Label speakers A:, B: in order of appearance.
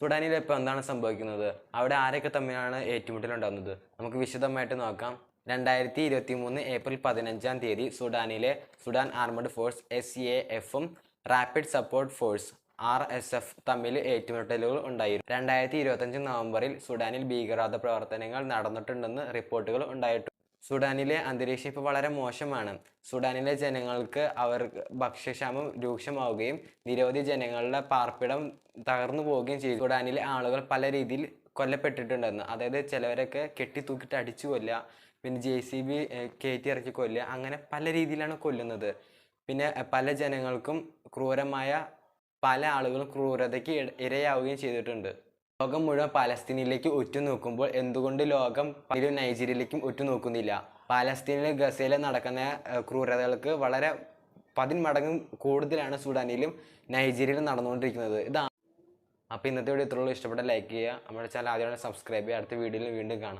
A: സുഡാനിൽ ഇപ്പോൾ എന്താണ് സംഭവിക്കുന്നത്? അവിടെ ആരൊക്കെ തമ്മിലാണ് ഏറ്റുമുട്ടലുണ്ടാകുന്നത്? നമുക്ക് വിശദമായിട്ട് നോക്കാം. രണ്ടായിരത്തി ഇരുപത്തി മൂന്ന് ഏപ്രിൽ പതിനഞ്ചാം തീയതി സുഡാനിലെ Sudan armed force S A എഫും rapid support force R S F തമ്മിൽ ഏറ്റുമുട്ടലുകൾ ഉണ്ടായിരുന്നു. രണ്ടായിരത്തി ഇരുപത്തഞ്ച് നവംബറിൽ സുഡാനിൽ ഭീകരവാദ പ്രവർത്തനങ്ങൾ നടന്നിട്ടുണ്ടെന്ന് റിപ്പോർട്ടുകൾ ഉണ്ടായിട്ടുണ്ട്. സുഡാനിലെ അന്തരീക്ഷം ഇപ്പോൾ വളരെ മോശമാണ്. സുഡാനിലെ ജനങ്ങൾക്ക് അവർ ഭക്ഷ്യക്ഷാമം രൂക്ഷമാവുകയും നിരവധി ജനങ്ങളുടെ പാർപ്പിടം തകർന്നു പോവുകയും ചെയ്തു. സുഡാനിലെ ആളുകൾ പല രീതിയിൽ കൊല്ലപ്പെട്ടിട്ടുണ്ടെന്ന് അതായത് ചിലവരൊക്കെ കെട്ടി തൂക്കിട്ട് അടിച്ചു കൊല്ലുക പിന്നെ ജെ സി ബി കയറ്റി ഇറക്കി കൊല്ലുക അങ്ങനെ പല രീതിയിലാണ് കൊല്ലുന്നത്. പിന്നെ പല ജനങ്ങൾക്കും ക്രൂരമായ പല ആളുകളും ക്രൂരതയ്ക്ക് ഇരയാവുകയും ചെയ്തിട്ടുണ്ട്. ലോകം മുഴുവൻ പാലസ്തീനിലേക്ക് ഉറ്റുനോക്കുമ്പോൾ എന്തുകൊണ്ട് ലോകം പലരും നൈജീരിയയിലേക്കും ഉറ്റുനോക്കുന്നില്ല? പാലസ്തീനിലെ ഗസയിൽ നടക്കുന്ന ക്രൂരതകൾക്ക് വളരെ പതിന്മടങ്ങും കൂടുതലാണ് സുഡാനിലും നൈജീരിയയിലും നടന്നുകൊണ്ടിരിക്കുന്നത്. ഇതാണ്. അപ്പോൾ ഇന്നത്തെ വീഡിയോ ഇത്രയുള്ളൂ ഇഷ്ടപ്പെട്ട ലൈക്ക് ചെയ്യുക. നമ്മുടെ ചാനൽ ആദ്യമായി സബ്സ്ക്രൈബ് ചെയ്യുക. അടുത്ത വീഡിയോയിൽ വീണ്ടും കാണാം.